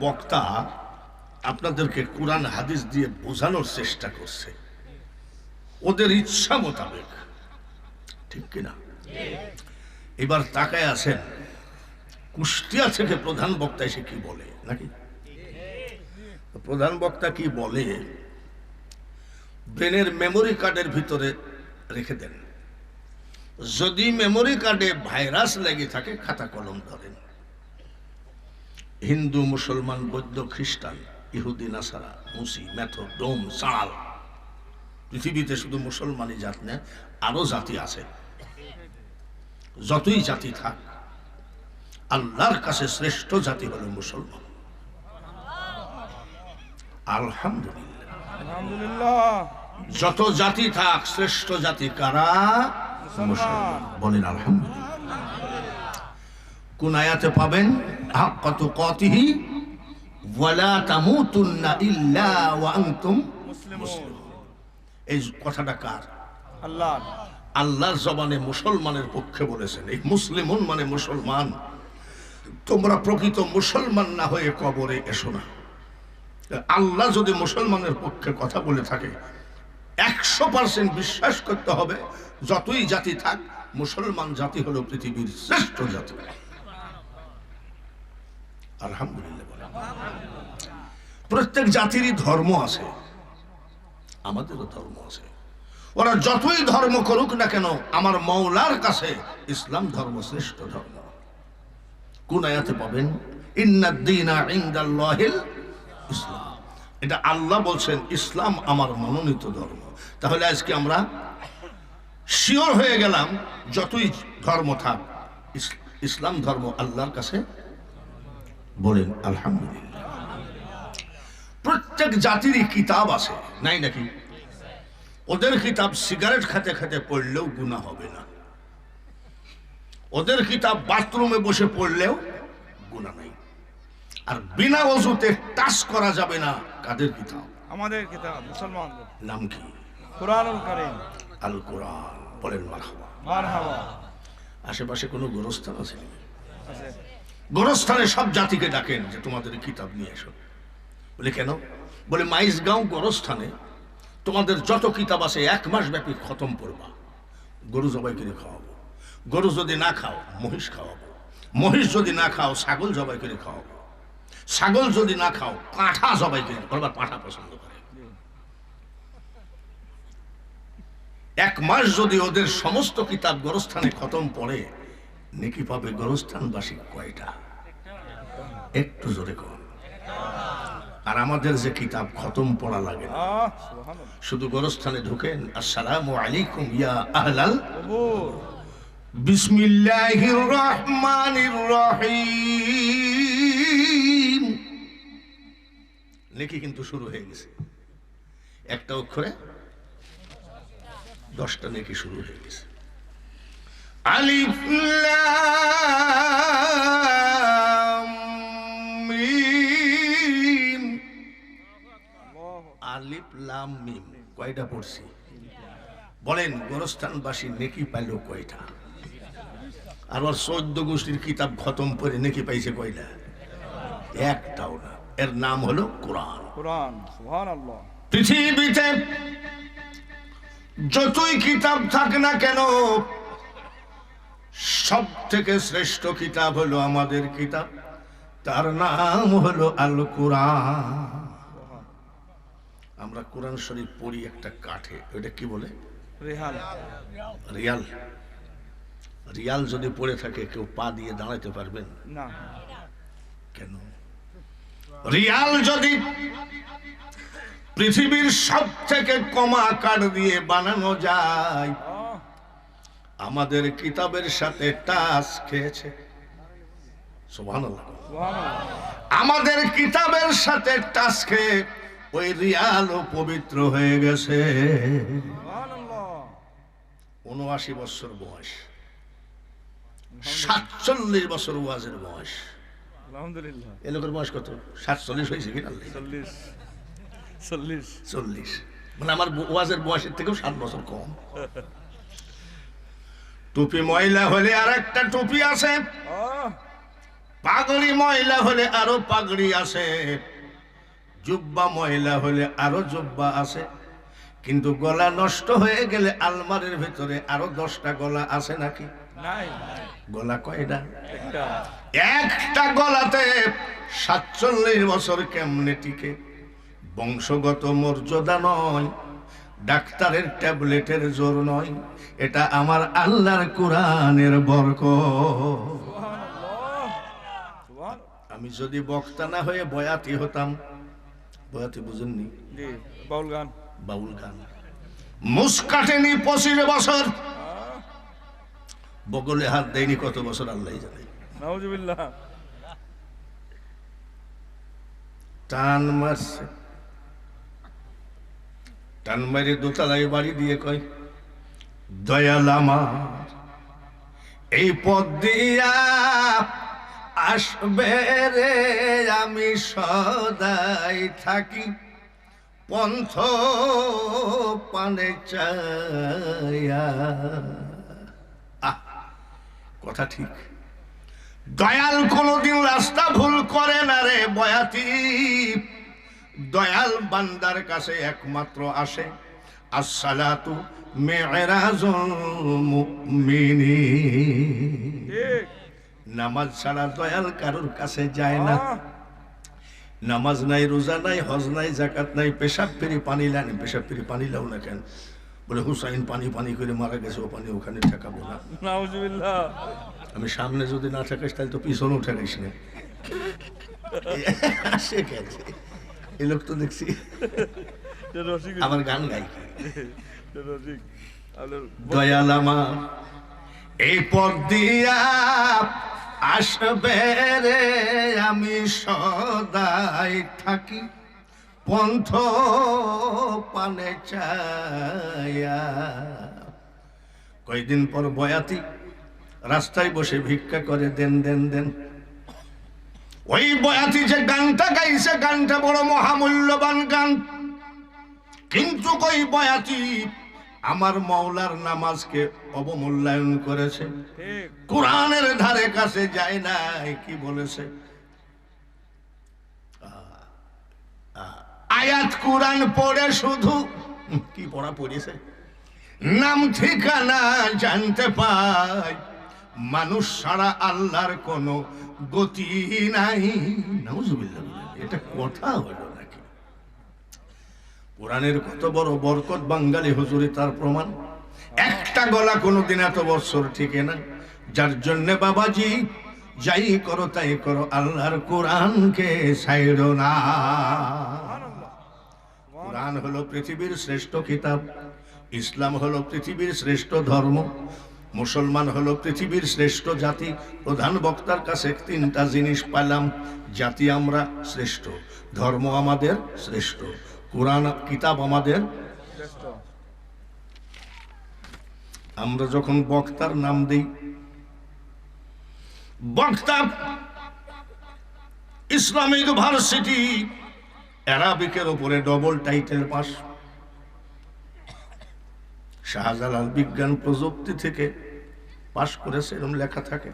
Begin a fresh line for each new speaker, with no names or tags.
বক্তা আপনাদেরকে কোরআন, হাদিস দিয়ে বোঝানোর চেষ্টা করছে। ওদের ইচ্ছা মোতাবেক। ঠিক কিনা? এবার তাকায় আছেন কুষ্টিয়া থেকে প্রধান বক্তা এসে কি বলে, নাকি? প্রধান বক্তা কি বলে, ব্রেনের মেমোরি কার্ডের ভিতরে রেখে দেন। যদি মেমোরি কার্ডে ভাইরাস লেগে থাকে, খাতা কলম ধরেন। হিন্দু মুসলমান বৌদ্ধ খ্রিস্টান ইহুদি নাসারা মুসি মেথো ডোম সাল পৃথিবীতে শুধু মুসলমানই জাত না আরও জাতি আছে। যতই জাতি থাক আল্লাহর কাছে শ্রেষ্ঠ জাতি হলো মুসলমান। আলহামদুলিল্লাহ। যত জাতি থাক শ্রেষ্ঠ জাতি কারা? মুসলমান। বলেন আলহামদুলিল্লাহ। কোন আয়াতে পাবেন? হাক্কাতু কাতিহি ওয়ালা তামুতুন্না ইল্লা ওয়া আনতুম এই কথাটা কার?
আল্লাহ
আল্লাহর জবানে মুসলমানের পক্ষে বলেছেন এই মুসলিমুন মানে মুসলমান। তোমরা প্রকৃত মুসলমান না হয়ে কবরে এসো না। আল্লাহ যদি মুসলমানের পক্ষে কথা বলে থাকে একশো পার্সেন্ট বিশ্বাস করতে হবে যতই জাতি থাক মুসলমান জাতি হলো পৃথিবীর শ্রেষ্ঠ জাতি। আলহামদুলিল্লাহ বলেন। প্রত্যেক জাতিরই ধর্ম আছে। আমাদেরও ধর্ম আছে। ওরা যতই ধর্ম করুক না কেন, আমার মৌলার কাছে ইসলাম ধর্ম শ্রেষ্ঠ ধর্ম। কোন আয়াতে পাবেন? ইসলাম। এটা আল্লাহ বলছেন, ইসলাম আমার মনোনীত ধর্ম। তাহলে আজকে আমরা শিওর হয়ে গেলাম, যতই ধর্ম থাক ইসলাম ধর্ম আল্লাহর কাছে বলেন আলহামদুলিল্লাহ। প্রত্যেক জাতিরই কিতাব আছে নাই নাকি? ওদের কিতাব সিগারেট খেতে খেতে পড়লেও গুণা হবে না। ওদের কিতাব বাথরুমে বসে পড়লেও গুণা নাই। আর বিনা অজুতে টাচ করা যাবে না কাদের কিতাব?
আমাদের কিতাব মুসলমানদের
নাম কি?
কোরআনুল কারীম।
আল কোরআন বলেন মারহাবা।
মারহাবা।
আশেপাশে কোনো গোরস্থান আছে
আছে।
গোরস্থানে সব জাতিকে ডাকেন যে, তোমাদের কিতাব নিয়ে এসো। বলে, কেন? বলে, মাইজগাঁও গরস্থানে তোমাদের যত কিতাব আছে, এক মাস ব্যাপী খতম করবা গরু জবাই করে খাওয়াবো। গরু যদি না খাও, মহিষ খাওয়াবো। মহিষ যদি না খাও, ছাগল জবাই করে খাওয়াবো। ছাগল যদি না খাও, পাঁঠা জবাই করে বলবার পাঁঠা পছন্দ করে। এক মাস যদি ওদের সমস্ত কিতাব গরস্থানে খতম পড়ে নেকি পাবে গোরস্থানবাসী কয়টা? একটু জোরে কর আর আমাদের যে কিতাব খতম পড়া লাগে শুধু গোরস্থানে ঢুকেন আসসালামু আলাইকুম ইয়া আহলাল বিসমিল্লাহির রহমানির রহিম। নেকি কিন্তু শুরু হয়ে গেছে। একটা অক্ষরে দশটা নেকি শুরু হয়ে গেছে। আলিফ মিম। আলিফ লাম মিম কয়টা পড়ছি? বলেন গোরস্থানবাসী নেকি পাইল কয়টা? আর ওর চোদ্দ গোষ্ঠীর কিতাব খতম করে নেকি পাইছে কয়টা? একটাও না। এর নাম হলো কোরআন।
কোরআন
পৃথিবীতে যতই কিতাব থাক না কেন সব থেকে শ্রেষ্ঠ কিতাব হলো আমাদের কিতাব। তার নাম হলো আল কোরআন আমরা কোরআন শরীফ পড়ি একটা কাঠে ওটা কি বলে? রিয়াল। রিয়াল যদি পড়ে থাকে কেউ পা দিয়ে দাঁড়াতে পারবেন?
না।
কেন? রিয়াল যদি পৃথিবীর সব থেকে কমা কাঠ দিয়ে বানানো যায় আমাদের কিতাবের সাথে টাচ খেয়েছে। আমাদের কিতাবের সাথে টাচ খেয়ে ওই রিয়ালও পবিত্র হয়ে গেছে। উনআশি বছর বয়স। সাতচল্লিশ বছর ওয়াজের বয়স।
আলহামদুলিল্লাহ।
এ লোকের বয়স কত? সাতচল্লিশ হয়েছে কিনা?
চল্লিশ। চল্লিশ।
চল্লিশ। মানে আমার ওয়াজের বয়সের থেকেও সাত বছর কম। টুপি ময়লা হলে আর একটা টুপি আছে পাগড়ি ময়লা হলে আরও পাগড়ি আছে জুব্বা ময়লা হলে আরও জুব্বা আছে কিন্তু গলা নষ্ট হয়ে গেলে আলমারির ভিতরে আরও দশটা গলা আছে নাকি? গলা কয়টা?
একটা।
একটা গলাতে সাতচল্লিশ বছর কেমনে টিকে? বংশগত মর্যাদা নয় ডাক্তারের ট্যাবলেটের জোর নয় এটা আমার আল্লাহর কোরআনের বরক আমি যদি বক্তা না হয়ে বয়াতি হতাম বয়াতি বুঝেননি?
বাউল গান।
বাউল গান। মুসকাটেনি পঁচিশ বছর। বগলে হাত দেয়নি কত বছর আল্লাহ জানে।
নাউজুবিল্লাহ।
টান মারছে। টান মারি দোতলায় বাড়ি দিয়ে কয়, দয়াল আমার, এই পথ দিয়া আসবে রে আমি সদাই থাকি। পন্থ পানে চায়া। কথা ঠিক। দয়াল কোনদিন রাস্তা ভুল করে না রে বয়াতি। দয়াল বান্দার কাছে একমাত্র আসে। আসসালাতু মেরাজুল মুমিনিন।
ঠিক
নামাজ ছাড়া দয়াল কারোর কাছে যায় না। নামাজ নাই রোজা নাই হজ নাই জাকাত নাই পেশাব ফেরি পানি লানি। পেশাব ফেরি পানি লাও না কেন? বলে হুসাইন পানি পানি করে মারা গেছে ও পানি ওখানে ঠেকাবো না।
নাউজুবিল্লাহ।
আমি সামনে যদি না থাকিস তাহলে তো পিছনেও ঠেকাইস না। সে গেছে। এই লোক তো দেখছি।
রসিক
গান গাই। দয়াল আমার এই পথ দিয়া আসবে রে আমি সদাই থাকি। পন্থ পানে চায়া কয়দিন পর বয়াতি রাস্তায় বসে ভিক্ষা করে দেন দেন দেন। ওই বয়াতি যে গানটা গাইছে গানটা বড় মহামূল্যবান গান। কিন্তু কই বয়াতি? আমার মৌলার নামাজকে অবমূল্যায়ন করেছে। কোরআনের ধারে কাছে যায় নাই কি বলেছে? আয়াত কোরআন পড়ে শুধু কি পড়া পড়েছে নাম ঠিকানা জানতে পাই মানুষ সারা আল্লাহর কোনো গতি নাই। এটা কথা হলো নাকি? কোরআনের কত বড় বরকত বাঙ্গালি হুজুরি, তার প্রমাণ? একটা গলা কোনোদিন এত বছর ঠিকে না। যার জন্য বাবাজি, যাই করো তাই করো, আল্লাহর কোরআনকে সাইড না। কোরআন হলো পৃথিবীর শ্রেষ্ঠ কিতাব, ইসলাম হলো পৃথিবীর শ্রেষ্ঠ ধর্ম। মুসলমান হলো পৃথিবীর শ্রেষ্ঠ জাতি। প্রধান বক্তার কাছে তিনটা জিনিস পাইলাম। জাতি আমরা শ্রেষ্ঠ, ধর্ম আমাদের শ্রেষ্ঠ, কোরআন, কিতাব আমাদের আমরা যখন বক্তার নাম দিই, বক্তা, ইসলামিক ভার্সিটি, অ্যারাবিকের উপরে ডবল টাইটেল পাস শাহজালাল বিজ্ঞান প্রযুক্তি থেকে পাশ করেছে এরকম লেখা থাকে।